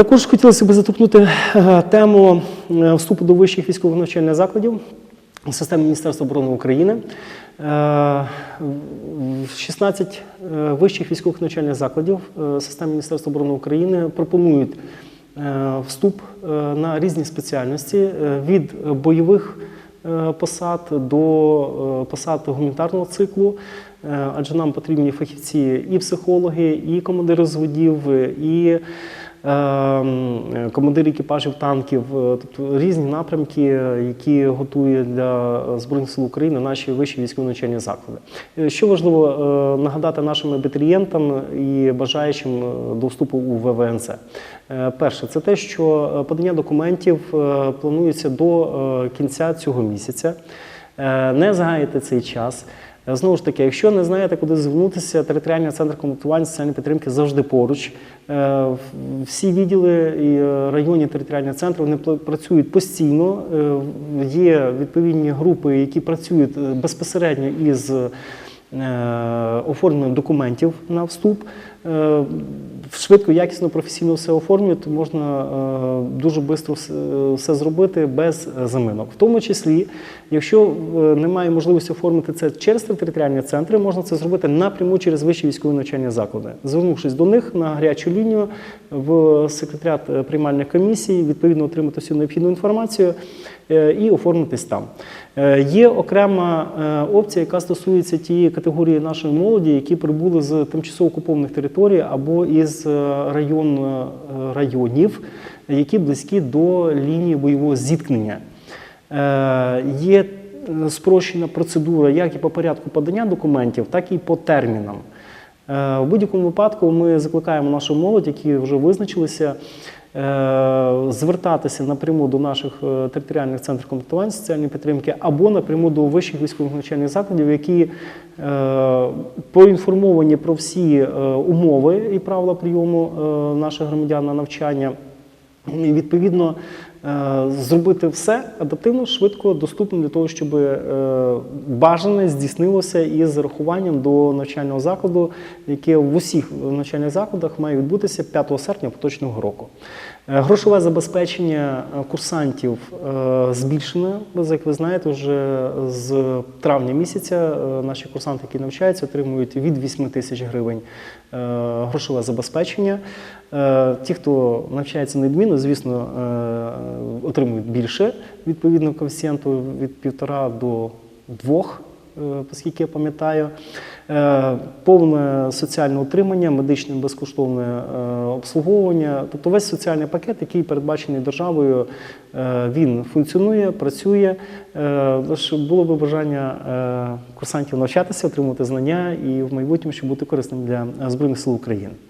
Також хотілося б заторкнути е, тему е, вступу до вищих військових навчальних закладів в системі Міністерства оборони України. Е, в 16 е, вищих військових навчальних закладів системи Міністерства оборони України пропонують вступ на різні спеціальності від бойових посад до посад гуманітарного циклу. Адже нам потрібні фахівці і психологи, і командири зводів, і е, м, командири екіпажів танків, е, тобто різні напрямки, е, які готує для Збройних сил України наші вищі військові навчальні заклади. Е, Що важливо нагадати нашим абітурієнтам і бажаючим до вступу у ВВНЦ. Е, Перше, це те, що подання документів планується до кінця цього місяця. Не згаяйте цей час. Е, Знову ж таки, якщо не знаєте, куди звернутися, територіальний центр комплектування соціальної підтримки завжди поруч. Е, Всі відділи і е, районні територіальні центри вони працюють постійно. Є відповідні групи, які працюють безпосередньо із оформленням документів на вступ. Швидко, якісно, професійно все оформлюють, можна е, дуже швидко все, зробити без заминок. В тому числі, якщо е, немає можливості оформити це через територіальні центри, можна це зробити напряму через вищі військові навчальні заклади, звернувшись до них на гарячу лінію в секретаріат е, приймальних комісій, відповідно отримати всю необхідну інформацію і оформитись там. Є окрема опція, яка стосується тієї категорії нашої молоді, які прибули з тимчасово окупованих територій або із е, район, е, районів, які близькі до лінії бойового зіткнення. Е, Є спрощена процедура як і по порядку подання документів, так і по термінам. В будь-якому випадку ми закликаємо нашу молодь, які вже визначилися, звертатися напряму до наших е, територіальних центрів комплектування соціальної підтримки або напряму до вищих військових навчальних закладів, які е, поінформовані про всі е, умови і правила прийому е, наших громадян на навчання. І відповідно е, зробити все адаптивно, швидко, доступно для того, щоб е, бажане здійснилося із зарахуванням до навчального закладу, яке в усіх навчальних закладах має відбутися 5 серпня поточного року. Е, Грошове забезпечення е, курсантів е, збільшено. Як ви знаєте, вже з травня місяця е, наші курсанти, які навчаються, отримують від 8 тисяч гривень е, грошове забезпечення. Е, Ті, хто навчається недмінно, звісно, е, отримують більше відповідно коефіцієнту від півтора до двох, е, оскільки я пам'ятаю. Е, Повне соціальне утримання, медичне безкоштовне е, обслуговування, тобто весь соціальний пакет, який передбачений державою, він функціонує, працює. Було би бажання курсантів навчатися, отримувати знання і в майбутньому, щоб бути корисним для Збройних сил України.